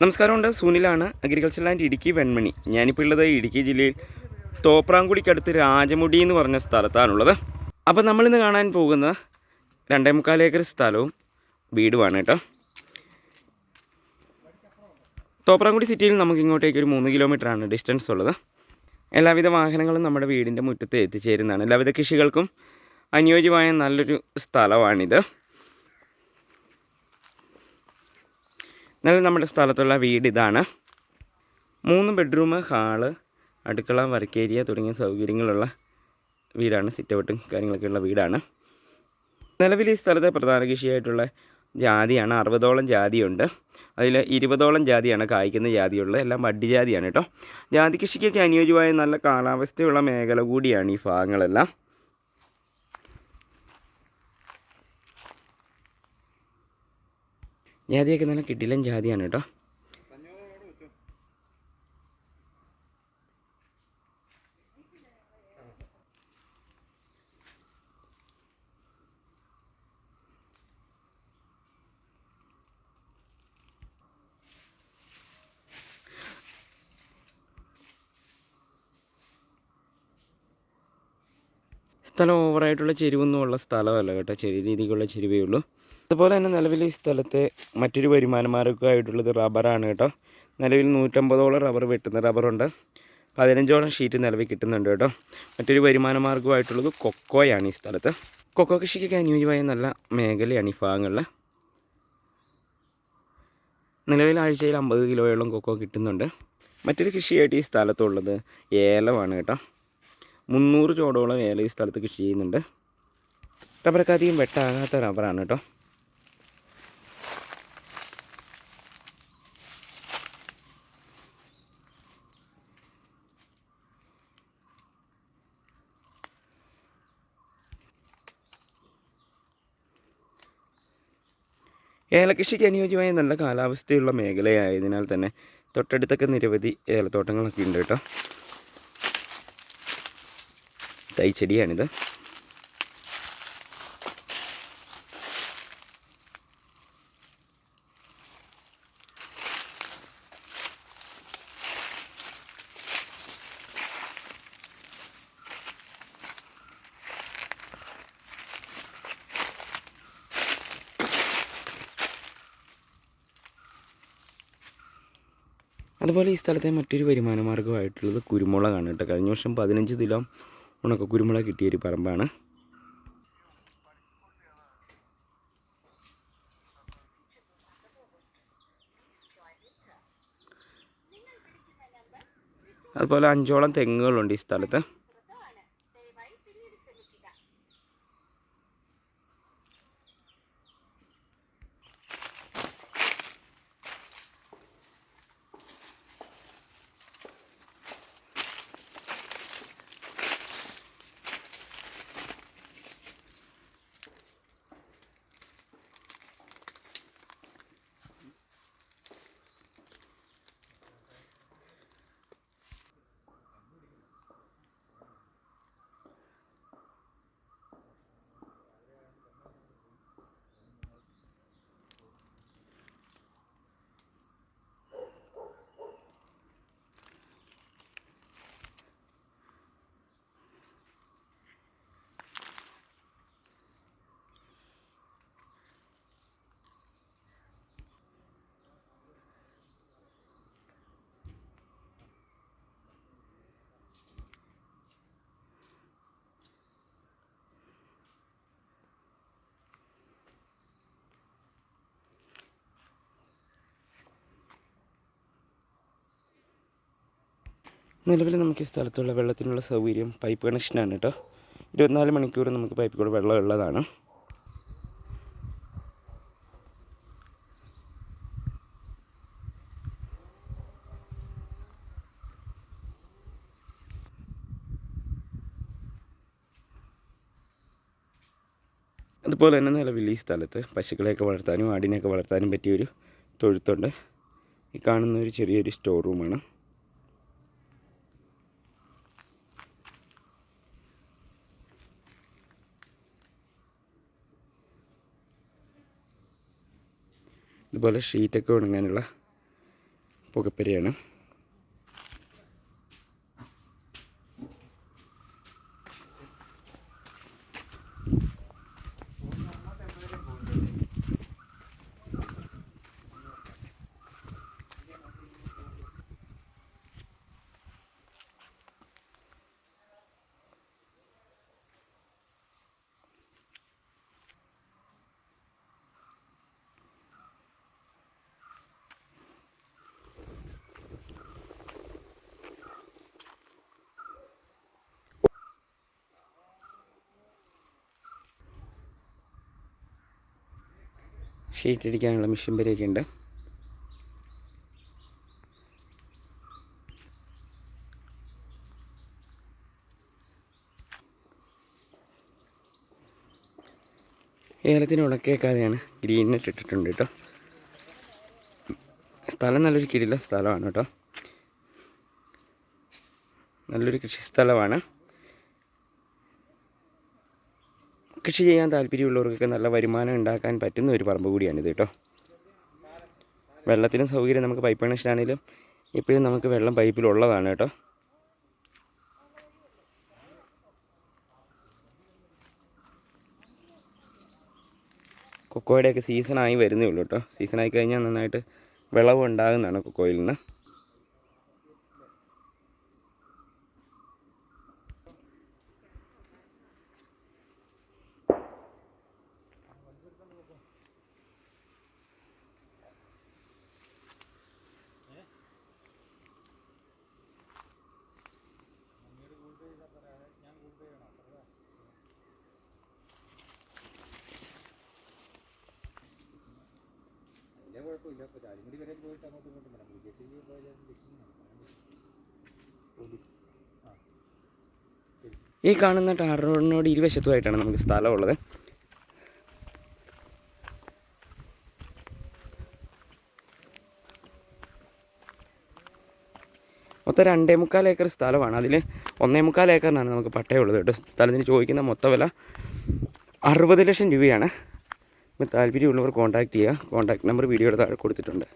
നമസ്കാരമുണ്ട്. സുനിലാണ് agriculture land Idukki Venmani. ഞാനിപ്പോൾ ഉള്ളത് ഇടുക്കി ജില്ലയിൽ തോപ്രാംകുടിക്കടുത്ത് രാജമുടി എന്ന് പറഞ്ഞ സ്ഥലത്താണുള്ളത്. അപ്പോൾ നമ്മളിന്ന് കാണാൻ പോകുന്ന രണ്ടേ മുക്കാൽ ഏക്കർ സ്ഥലവും വീടുമാണ് കേട്ടോ. തോപ്രാംകുടി സിറ്റിയിൽ നമുക്ക് ഇങ്ങോട്ടേക്ക് ഒരു മൂന്ന് കിലോമീറ്ററാണ് ഡിസ്റ്റൻസ് ഉള്ളത്. എല്ലാവിധ വാഹനങ്ങളും നമ്മുടെ വീടിന്റെ മുറ്റത്ത് എത്തിച്ചേരുന്നതാണ്. എല്ലാവിധ കൃഷികൾക്കും അനുയോജ്യമായ നല്ലൊരു സ്ഥലമാണിത്. എന്നാലും നമ്മുടെ സ്ഥലത്തുള്ള വീട് ഇതാണ്. മൂന്ന് ബെഡ്റൂം ഹാൾ അടുക്കള വർക്ക് ഏരിയ തുടങ്ങിയ സൗകര്യങ്ങളുള്ള വീടാണ്. സിറ്റ് ഔട്ടും കാര്യങ്ങളൊക്കെ ഉള്ള വീടാണ്. നിലവിൽ ഈ സ്ഥലത്തെ പ്രധാന കൃഷിയായിട്ടുള്ള ജാതിയാണ്. അറുപതോളം ജാതിയുണ്ട്. അതിൽ ഇരുപതോളം ജാതിയാണ് കായ്ക്കുന്ന ജാതിയുള്ളത്. എല്ലാം വഡ്ഡി ജാതിയാണ് കേട്ടോ. ജാതി കൃഷിക്കൊക്കെ അനുയോജ്യമായ നല്ല കാലാവസ്ഥയുള്ള മേഖല കൂടിയാണ് ഈ ഭാഗങ്ങളെല്ലാം. ജാതിയൊക്കെ നല്ല കിട്ടിലൻ ജാതിയാണ് കേട്ടോ. സ്ഥലം ഓവറായിട്ടുള്ള ചെരുവൊന്നും ഉള്ള സ്ഥലമല്ല കേട്ടോ. ചെറിയ രീതിക്കുള്ള ചെരുവേ ഉള്ളൂ. അതുപോലെ തന്നെ നിലവിൽ ഈ സ്ഥലത്തെ മറ്റൊരു വരുമാനമാർഗമായിട്ടുള്ളത് റബ്ബറാണ് കേട്ടോ. നിലവിൽ നൂറ്റമ്പതോളം റബ്ബർ വെട്ടുന്ന റബ്ബറുണ്ട് പതിനഞ്ചോളം ഷീറ്റ് നിലവിൽ കിട്ടുന്നുണ്ട് കേട്ടോ. മറ്റൊരു വരുമാന മാർഗമായിട്ടുള്ളത് കൊക്കോയാണ് ഈ സ്ഥലത്ത്. കൊക്കോ കൃഷിക്കൊക്കെ അനുയോജ്യമായ നല്ല മേഖലയാണ് ഈ ഭാഗങ്ങളിൽ നിലവിൽ ആഴ്ചയിൽ അമ്പത് കിലോയോളം കൊക്കോ കിട്ടുന്നുണ്ട്. മറ്റൊരു കൃഷിയായിട്ട് ഈ സ്ഥലത്തുള്ളത് ഏലമാണ് കേട്ടോ. മുന്നൂറ് ചോടോളം ഏലം ഈ സ്ഥലത്ത് കൃഷി ചെയ്യുന്നുണ്ട്. റബ്ബറൊക്കെ അധികം വെട്ടാകാത്ത റബ്ബറാണ് കേട്ടോ. ഏലകൃഷിക്ക് അനുയോജ്യമായ നല്ല കാലാവസ്ഥയുള്ള മേഖലയായതിനാൽ തന്നെ തൊട്ടടുത്തൊക്കെ നിരവധി ഏലത്തോട്ടങ്ങളൊക്കെ ഉണ്ട് കേട്ടോ. തൈച്ചെടിയാണിത്. അതുപോലെ ഈ സ്ഥലത്തെ മറ്റൊരു വരുമാന മാർഗമായിട്ടുള്ളത് കുരുമുളകാണ് കേട്ടോ. കഴിഞ്ഞ വർഷം പതിനഞ്ച് കിലോ ഉണക്ക കുരുമുളക് കിട്ടിയൊരു പറമ്പാണ്. അതുപോലെ അഞ്ചോളം തെങ്ങുകളുണ്ട് ഈ സ്ഥലത്ത്. നിലവിൽ നമുക്ക് ഈ സ്ഥലത്തുള്ള വെള്ളത്തിനുള്ള സൗകര്യം പൈപ്പ് കണക്ഷനാണ് കേട്ടോ ഇരുപത്തിനാല് മണിക്കൂർ നമുക്ക് പൈപ്പിൽ കൂടെ വെള്ളം ഉള്ളതാണ്. അതുപോലെ തന്നെ നിലവിൽ ഈ സ്ഥലത്ത് പശുക്കളെയൊക്കെ വളർത്താനും ആടിനെയൊക്കെ വളർത്താനും പറ്റിയൊരു തൊഴുത്തുണ്ട്. ഈ കാണുന്ന ഒരു ചെറിയൊരു സ്റ്റോർ റൂമാണ് ഇതുപോലെ ഷീറ്റൊക്കെ ഉണങ്ങാനുള്ള പുകപ്പരയാണ്. ഷീറ്റ് അടിക്കാനുള്ള മെഷീൻ വരെയൊക്കെ ഉണ്ട് ഏലത്തിന് ഉണക്കേക്കാതെയാണ് ഗ്രീൻ നെറ്റ് ഇട്ടിട്ടുണ്ട് കേട്ടോ. സ്ഥലം നല്ലൊരു കിടില സ്ഥലമാണ് കേട്ടോ. നല്ലൊരു കൃഷി സ്ഥലമാണ്. കൃഷി ചെയ്യാൻ താല്പര്യമുള്ളവർക്കൊക്കെ നല്ല വരുമാനം ഉണ്ടാക്കാൻ പറ്റുന്ന ഒരു പറമ്പ് കൂടിയാണിത് കേട്ടോ. വെള്ളത്തിനും സൗകര്യം നമുക്ക് പൈപ്പ് കണക്ഷനാണെങ്കിലും ഇപ്പോഴും നമുക്ക് വെള്ളം പൈപ്പിലുള്ളതാണ് കേട്ടോ. കൊക്കോയുടെയൊക്കെ സീസണായി വരുന്നേ ഉള്ളൂ കേട്ടോ. സീസണായി കഴിഞ്ഞാൽ നന്നായിട്ട് വിളവ് ഉണ്ടാകുന്നതാണ് കൊക്കോയിൽ നിന്ന്. ഈ കാണുന്ന ടാർ റോഡിനോട് ഇരുവശത്തുമായിട്ടാണ് നമുക്ക് സ്ഥലമുള്ളത്. മൊത്തം രണ്ടേ മുക്കാൽ ഏക്കർ സ്ഥലമാണ്. അതിൽ ഒന്നേ മുക്കാൽ ഏക്കറിനാണ് നമുക്ക് പട്ടയമുള്ളത് കേട്ടോ. സ്ഥലത്തിന് ചോദിക്കുന്ന മൊത്തം വില അറുപത് ലക്ഷം രൂപയാണ്. താല്പര്യമുള്ളവർ കോൺടാക്റ്റ് ചെയ്യുക. കോൺടാക്ട് നമ്പർ വീഡിയോയുടെ താഴെ കൊടുത്തിട്ടുണ്ട്.